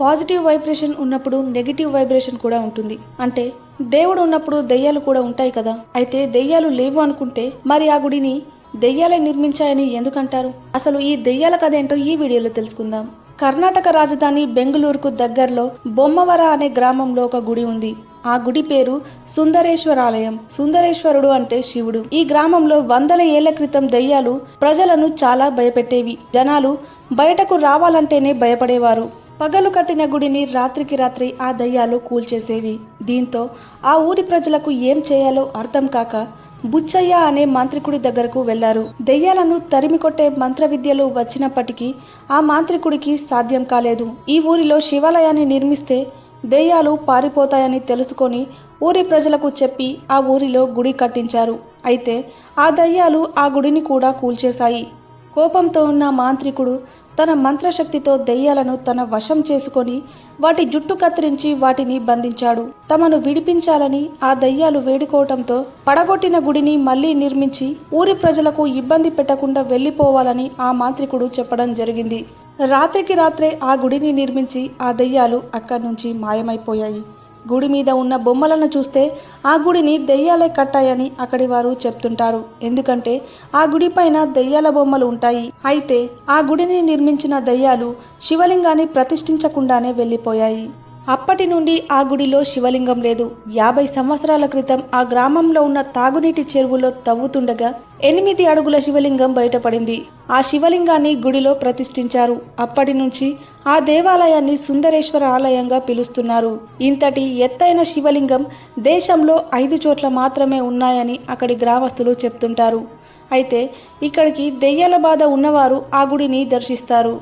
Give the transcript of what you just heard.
Positive vibration ఉన్నప్పుడు negative vibration కూడా ఉంటుంది. అంటే దేవుడు ఉన్నప్పుడు దెయ్యాలు కూడా ఉంటాయి కదా. అయితే దెయ్యాలు లేవు అనుకుంటే మరి ఆ గుడిని దెయ్యాలే నిర్మించాయని ఎందుకంటారు? అసలు ఈ దెయ్యాల కథ ఏంటో ఈ వీడియోలో తెలుసుకుందాం. కర్ణాటక రాజధాని బెంగళూరుకు దగ్గరలో బొమ్మవర అనే గ్రామంలో ఒక గుడి ఉంది. ఆ గుడి పేరు సుందరేశ్వర ఆలయం సుందరేశ్వరుడు అంటే శివుడు. ఈ గ్రామంలో వందల ఏళ్ళ క్రితం దెయ్యాలు ప్రజలను చాలా భయపెట్టేవి. జనాలు బయటకు రావాలంటేనే భయపడేవారు. పగలు కట్టిన గుడిని రాత్రికి రాత్రి ఆ దయ్యాలు కూల్చేసేవి. దీంతో ఆ ఊరి ప్రజలకు ఏం చేయాలో అర్థం కాక బుచ్చయ్య అనే మాంత్రికుడి దగ్గరకు వెళ్ళారు. దెయ్యాలను తరిమి కొట్టే మంత్ర విద్యలు వచ్చినప్పటికీ ఆ మాంత్రికుడికి సాధ్యం కాలేదు. ఈ ఊరిలో శివాలయాన్ని నిర్మిస్తే దెయ్యాలు పారిపోతాయని తెలుసుకొని ఊరి ప్రజలకు చెప్పి ఆ ఊరిలో గుడి కట్టించారు. అయితే ఆ దయ్యాలు ఆ గుడిని కూడా కూల్చేశాయి. కోపంతో ఉన్న మాంత్రికుడు తన మంత్రశక్తితో దెయ్యాలను తన వశం చేసుకొని వాటి జుట్టు కత్తిరించి వాటిని బంధించాడు. తమను విడిపించాలని ఆ దయ్యాలు వేడుకోవటంతో పడగొట్టిన గుడిని మళ్ళీ నిర్మించి ఊరి ప్రజలకు ఇబ్బంది పెట్టకుండా వెళ్ళిపోవాలని ఆ మాంత్రికుడు చెప్పడం జరిగింది. రాత్రికి రాత్రే ఆ గుడిని నిర్మించి ఆ దయ్యాలు అక్కడి నుంచి మాయమైపోయాయి. గుడి మీద ఉన్న బొమ్మలను చూస్తే ఆ గుడిని దెయ్యాలే కట్టాయని అక్కడి వారు చెప్తుంటారు. ఎందుకంటే ఆ గుడి పైన దెయ్యాల బొమ్మలు ఉంటాయి. అయితే ఆ గుడిని నిర్మించిన దయ్యాలు శివలింగాన్ని ప్రతిష్ఠించకుండానే వెళ్ళిపోయాయి. అప్పటి నుండి ఆ గుడిలో శివలింగం లేదు. యాభై సంవత్సరాల క్రితం ఆ గ్రామంలో ఉన్న తాగునీటి చెరువులో తవ్వుతుండగా ఎనిమిది అడుగుల శివలింగం బయటపడింది. ఆ శివలింగాన్ని గుడిలో ప్రతిష్ఠించారు. అప్పటి నుంచి ఆ దేవాలయాన్ని సుందరేశ్వర ఆలయంగా పిలుస్తున్నారు. ఇంతటి ఎత్తైన శివలింగం దేశంలో ఐదు చోట్ల మాత్రమే ఉన్నాయని అక్కడి గ్రామస్తులు చెప్తుంటారు. అయితే ఇక్కడికి దెయ్యాల బాధ ఉన్నవారు ఆ గుడిని దర్శిస్తారు.